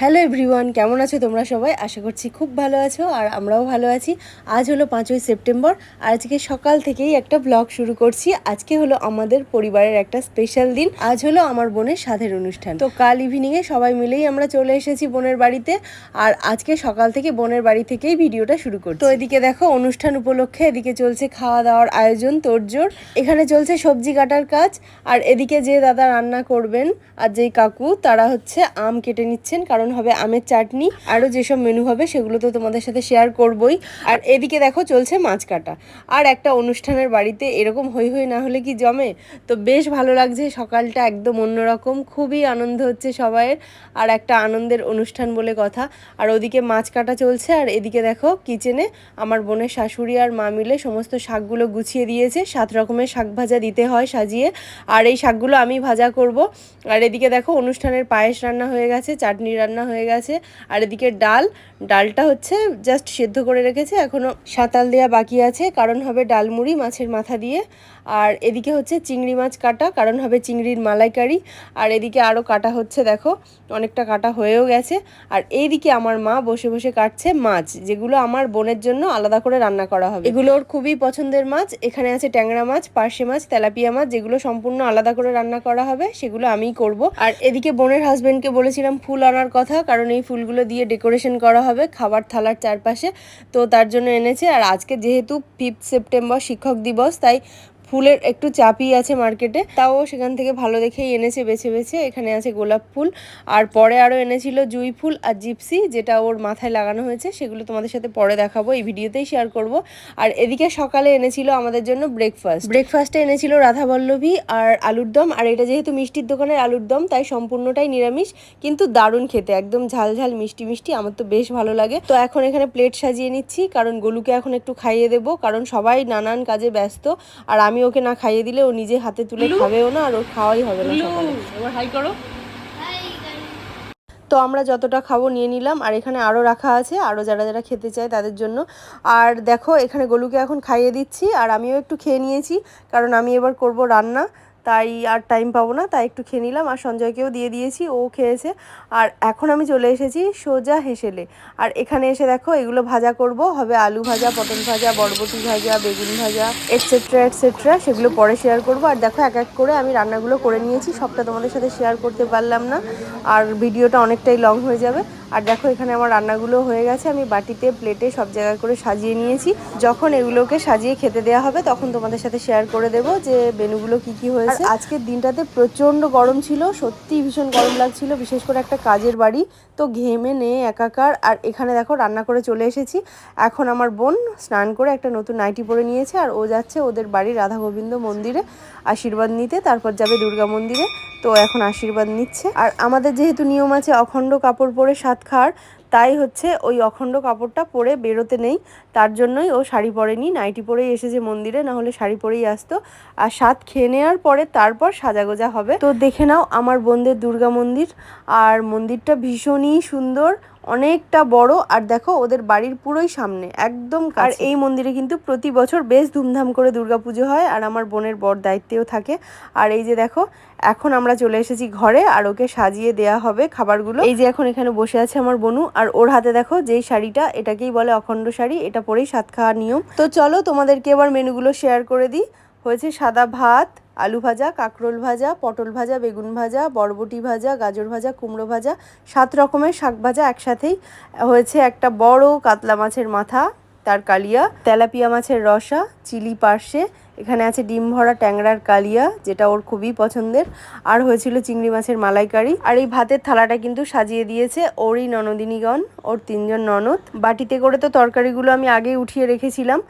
Hello everyone কেমন আছো তোমরা সবাই? আশা করছি খুব ভালো আছো আর আমরাও ভালো আছি। আজ হলো পাঁচই সেপ্টেম্বর আজকে সকাল থেকেই একটা ব্লগ শুরু করছি। আজকে হলো আমাদের পরিবারের একটা স্পেশাল দিন। আজ হলো আমার বোনের সাধের অনুষ্ঠান। তো কাল ইভিনিংয়ে সবাই মিলেই আমরা চলে এসেছি বোনের বাড়িতে, আর আজকে সকাল থেকে বোনের বাড়ি থেকেই ভিডিওটা শুরু করছি। তো এদিকে দেখো, অনুষ্ঠান উপলক্ষে এদিকে চলছে খাওয়া দাওয়ার আয়োজন, তোড়জোড়। এখানে চলছে সবজি কাটার কাজ, আর এদিকে যে দাদা রান্না করবেন আর যেই কাকু, তারা হচ্ছে আম কেটে নিচ্ছেন, কারণ হবে, আমের চাটনি আরও যেসব মেনু হবে সেগুলো তো তোমাদের সাথে শেয়ার করবই। আর এদিকে দেখো চলছে মাছ কাটা। আর একটা অনুষ্ঠানের বাড়িতে এরকম হই হই না হলে কি জমে? তো বেশ ভালো লাগছে, সকালটা একদম অন্যরকম, খুবই আনন্দ হচ্ছে সবাইয়ের, আর একটা আনন্দের অনুষ্ঠান বলে কথা। আর ওদিকে মাছ কাটা চলছে, আর এদিকে দেখো কিচেনে আমার বোনের শাশুড়ি আর মা মিলে সমস্ত শাকগুলো গুছিয়ে দিয়েছে, সাত রকমের শাক ভাজা দিতে হয় সাজিয়ে। আর এই শাকগুলো আমি ভাজা করব। আর এদিকে দেখো অনুষ্ঠানের পায়েস রান্না হয়ে গেছে, চাটনি রান্না হয়ে গেছে। আর এদিকে ডাল, ডালটা হচ্ছে জাস্ট সেদ্ধ করে রেখেছে এখনও সাঁতাল দেওয়া বাকি আছে, কারণ হবে ডালমুড়ি মাছের মাথা দিয়ে। আর এদিকে হচ্ছে চিংড়ি মাছ কাটা, কারণ হবে চিংড়ির মালাইকারি। আর এদিকে আরও কাটা হচ্ছে, দেখো, অনেকটা কাটা হয়েও গেছে। আর এইদিকে আমার মা বসে বসে কাটছে মাছ, যেগুলো আমার বোনের জন্য আলাদা করে রান্না করা হবে। এগুলো ওর খুবই পছন্দের মাছ, এখানে আছে ট্যাংরা মাছ, পার্শে মাছ, তেলাপিয়া মাছ, যেগুলো সম্পূর্ণ আলাদা করে রান্না করা হবে, সেগুলো আমিই করব। আর এদিকে বোনের হাজবেন্ডকে বলেছিলাম ফুল আনার কথা কারণ এই ফুলগুলো দিয়ে ডেকোরেশন করা হবে খাবার থালার চারপাশে। তো তার জন্য এনেছে। আর আজকে যেহেতু ফিফথ সেপ্টেম্বর শিক্ষক দিবস, তাই ফুলের একটু চাপই আছে মার্কেটে তাও সেখান থেকে ভালো দেখেই এনেছে, বেছে বেছে। এখানে আছে গোলাপ ফুল। আর পরে আরও এনেছিল জুই ফুল আর জিপসি, যেটা ওর মাথায় লাগানো হয়েছে। সেগুলো তোমাদের সাথে পরে দেখাবো, এই ভিডিওতেই শেয়ার করব। আর এদিকে সকালে এনেছিল আমাদের জন্য ব্রেকফাস্ট ব্রেকফাস্টে এনেছিল রাধাবল্লভী আর আলুর দম। আর এটা যেহেতু মিষ্টির দোকানের আলুর দম, তাই সম্পূর্ণটাই নিরামিষ, কিন্তু দারুণ খেতে। একদম ঝাল ঝাল, মিষ্টি মিষ্টি। আমার তো বেশ ভালো লাগে। তো এখন এখানে প্লেট সাজিয়ে নিচ্ছি, কারণ গোলুকে এখন একটু খাইয়ে দেবো। কারণ সবাই নানান কাজে ব্যস্ত। আর আমি ওকে না খাইয়ে দিলে ও নিজে হাতে তুলে খাবেও না আর ওর খাওয়াই হবে না এবার হাই করো। তো আমরা যতটা খাব নিয়ে নিলাম আর এখানে আরও রাখা আছে আরও যারা যারা খেতে চায় তাদের জন্য। আর দেখো এখানে গলুকে এখন খাইয়ে দিচ্ছি আর আমিও একটু খেয়ে নিয়েছি কারণ আমি এবার করব রান্না। তাই আর টাইম পাবো না, তাই একটু খেয়ে নিলাম আর সঞ্জয়কেও দিয়ে দিয়েছি, ও খেয়েছে। আর এখন আমি চলে এসেছি সোজা হেসেলে। আর এখানে এসে দেখো এগুলো ভাজা করব, হবে আলু ভাজা, পটল ভাজা, বরবটি ভাজা, বেগুন ভাজা এটসেট্রা এটসেট্রা সেগুলো পরে শেয়ার করব। আর দেখো এক এক করে আমি রান্নাগুলো করে নিয়েছি, সবটা তোমাদের সাথে শেয়ার করতে পারলাম না। আর ভিডিওটা অনেকটাই লং হয়ে যাবে। আর দেখো, এখানে আমার রান্নাগুলো হয়ে গেছে। আমি বাটিতে প্লেটে সব জায়গায় করে সাজিয়ে নিয়েছি। যখন এগুলোকে সাজিয়ে খেতে দেওয়া হবে, তখন তোমাদের সাথে শেয়ার করে দেবো যে মেনুগুলো কি কি হয়েছে। আজকের দিনটাতে প্রচণ্ড গরম ছিল, সত্যি ভীষণ গরম লাগছিল, বিশেষ করে একটা কাজের বাড়ি। তো ঘেমে নে একাকার, আর এখানে দেখো, রান্না করে চলে এসেছি। এখন আমার বোন স্নান করে একটা নতুন নাইটি পরে নিয়েছে, আর ও যাচ্ছে ওদের বাড়ি রাধা গোবিন্দ মন্দিরে আশীর্বাদ নিতে। তারপর যাবে দুর্গা মন্দিরে, তো এখন আশীর্বাদ নিচ্ছে। আর আমাদের যেহেতু নিয়ম আছে, অখণ্ড কাপড় পরে সাত খাওয়ার তাই হচ্ছে ওই অখণ্ড কাপড়টা পরে বেরোতে নেই। তার জন্যই ও শাড়ি পরেনি। নাইটি পরেই এসেছে মন্দিরে, না হলে শাড়ি পরেই আসতো। আর সাত খেয়ে নেওয়ার পরে তারপর সাজাগোজা হবে। তো দেখে নাও আমার বোনদের দুর্গা মন্দির। আর মন্দিরটা ভীষণই সুন্দর। অনেকটা বড় আর দেখো ওদের বাড়ির পুরোই সামনে একদম আর এই মন্দিরে কিন্তু প্রতি বছর বেশ ধুমধাম করে দুর্গাপুজো হয় আর আমার বোনের বর দায়িত্বেও থাকে। আর এই যে দেখো এখন আমরা চলে এসেছি ঘরে আর ওকে সাজিয়ে দেয়া হবে খাবারগুলো। এই যে এখন এখানে বসে আছে আমার বনু আর ওর হাতে দেখো যেই শাড়িটা এটাকেই বলে অখণ্ড শাড়ি এটা পরেই সাত খাওয়ার নিয়ম। তো চলো তোমাদেরকে এবার মেনুগুলো শেয়ার করে দিই। হয়েছে সাদা ভাত আলু ভাজা, কাঁকরোল ভাজা, পটল ভাজা, বেগুন ভাজা, বরবটি ভাজা, গাজর ভাজা, কুমড়ো ভাজা, সাত রকমের শাক ভাজা একসাথেই হয়েছে একটা বড় কাতলা মাছের মাথা, তার কালিয়া, তেলাপিয়া মাছের রসা, চিলি পার্শে এখানে আছে ডিম ভরা ট্যাংরার কালিয়া, যেটা ওর খুবই পছন্দের। আর হয়েছিল চিংড়ি মাছের মালাইকারি। আর এই ভাতের থালাটা কিন্তু সাজিয়ে দিয়েছে ওরই ননদিনীগণ, ওর তিনজন ননদ। বাটিতে করে তো তরকারিগুলো আমি আগেই উঠিয়ে রেখেছিলাম।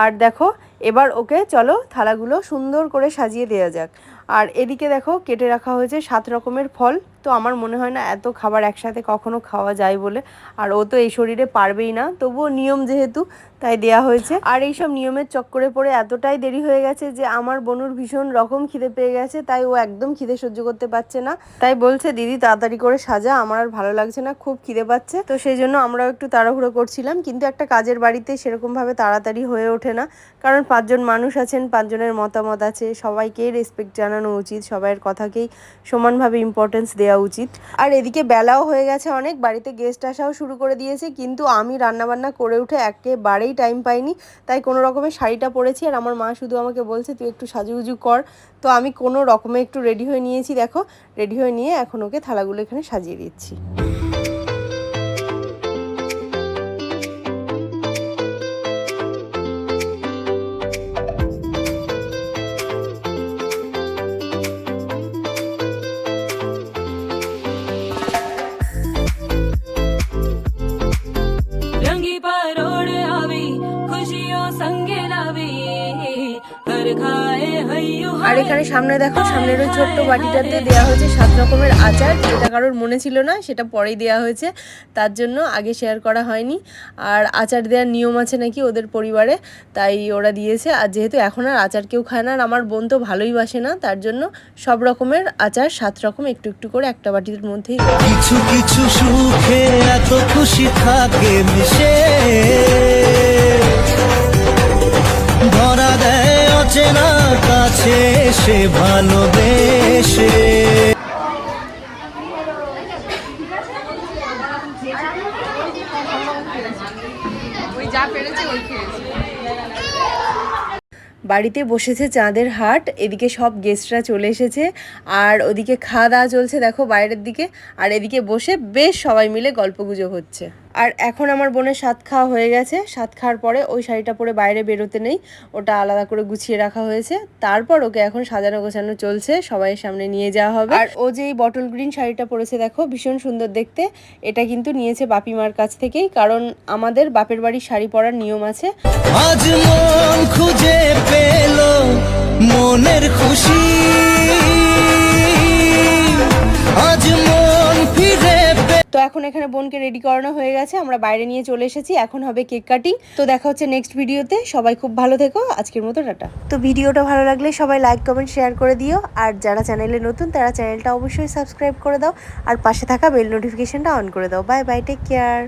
আর দেখো, এবার ওকে চলো থালাগুলো সুন্দর করে সাজিয়ে দেওয়া যাক। আর এদিকে দেখো, কেটে রাখা হয়েছে সাত রকমের ফল। তো আমার মনে হয় না এত খাবার একসাথে কখনো খাওয়া যায় বলে। আর ও তো এই শরীরে পারবেই না, তবুও নিয়ম যেহেতু তাই দেয়া হয়েছে। আর এইসব নিয়মের চক্করে পড়ে এতটাই দেরি হয়ে গেছে যে আমার বনুর ভীষণ রকম খিদে পেয়ে গেছে, তাই ও একদম খিদে সহ্য করতে পারছে না। তাই বলছে, দিদি, তাড়াতাড়ি করে সাজা, আমার আর ভালো লাগছে না, খুব খিদে পাচ্ছে। তো সেই জন্য আমরাও একটু তাড়াহুড়ো করছিলাম, কিন্তু একটা কাজের বাড়িতে সেরকমভাবে তাড়াতাড়ি হয়ে ওঠে না। কারণ পাঁচজন মানুষ আছেন, পাঁচজনের মতামত আছে, সবাইকেই রেসপেক্ট জানানো উচিত, সবাইয়ের কথাকেই সমানভাবে ইম্পর্টেন্স দেওয়া দেওয়া উচিত। আর এদিকে বেলাও হয়ে গেছে অনেক, বাড়িতে গেস্ট আসাও শুরু করে দিয়েছে, কিন্তু আমি রান্নাবান্না করে উঠে একেবারেই টাইম পাইনি, তাই কোনো রকমের শাড়িটা পরেছি, আর আমার মা শুধু আমাকে বলছে, তুই একটু সাজুগুজু কর। তো আমি কোনো রকমে একটু রেডি হয়ে নিয়েছি, দেখো রেডি হয়ে নিয়ে এখন ওকে থালাগুলো এখানে সাজিয়ে দিচ্ছি। আর এখানে সামনে দেখো, সামনের ওই ছোট্ট বাটিটাতে দেওয়া হয়েছে সাত রকমের আচার। যেটা কারোর মনে ছিল না, সেটা পরেই দেওয়া হয়েছে। তার জন্য আগে শেয়ার করা হয়নি। আর আচার দেওয়ার নিয়ম আছে নাকি ওদের পরিবারে? তাই ওরা দিয়েছে। আর যেহেতু এখন আর আচার কেউ খায় না, আর আমার বোন তো ভালোই বাসে না, তার জন্য সব রকমের আচার, সাত রকম একটু একটু করে একটা বাটির মধ্যেই কিছু কিছু সুখে এত খুশি থাকে মিশে। ধরা দেয় অচেনা কাছে সে ভালোবেসে বাড়িতে বসেছে চাঁদের হাট এদিকে সব গেস্টরা চলে এসেছে আর ওদিকে খাওয়া দাওয়া চলছে দেখো বাইরের দিকে আর এদিকে বসে বেশ সবাই মিলে গল্পগুজব হচ্ছে। আর এখন আমার বোনের সাত খাওয়া হয়ে গেছে। সাত খাওয়ার পরে ওই শাড়িটা পরে বাইরে বেরোতে নেই। ওটা আলাদা করে গুছিয়ে রাখা হয়েছে। তারপর ওকে এখন সাজানো গোছানো চলছে। সবাই সামনে নিয়ে যাওয়া হবে। আর ও যে এই বটল গ্রিন শাড়িটা পরেছে, দেখো, ভীষণ সুন্দর দেখতে। এটা কিন্তু নিয়েছে বাপিমার কাছ থেকেই। কারণ আমাদের বাপের বাড়ির শাড়ি পরার নিয়ম আছে। এখন এখানে বোনকে রেডি করানো হয়ে গেছে, আমরা বাইরে নিয়ে চলে এসেছি, এখন হবে কেক কাটিং তো দেখা হচ্ছে নেক্সট ভিডিওতে সবাই খুব ভালো থেকো, আজকের মতো টাটা। তো ভিডিওটা ভালো লাগলে সবাই লাইক কমেন্ট শেয়ার করে দিও, আর যারা চ্যানেলে নতুন, তারা চ্যানেলটা অবশ্যই সাবস্ক্রাইব করে দাও, আর পাশে থাকা বেল নোটিফিকেশনটা অন করে দাও। Bye bye take care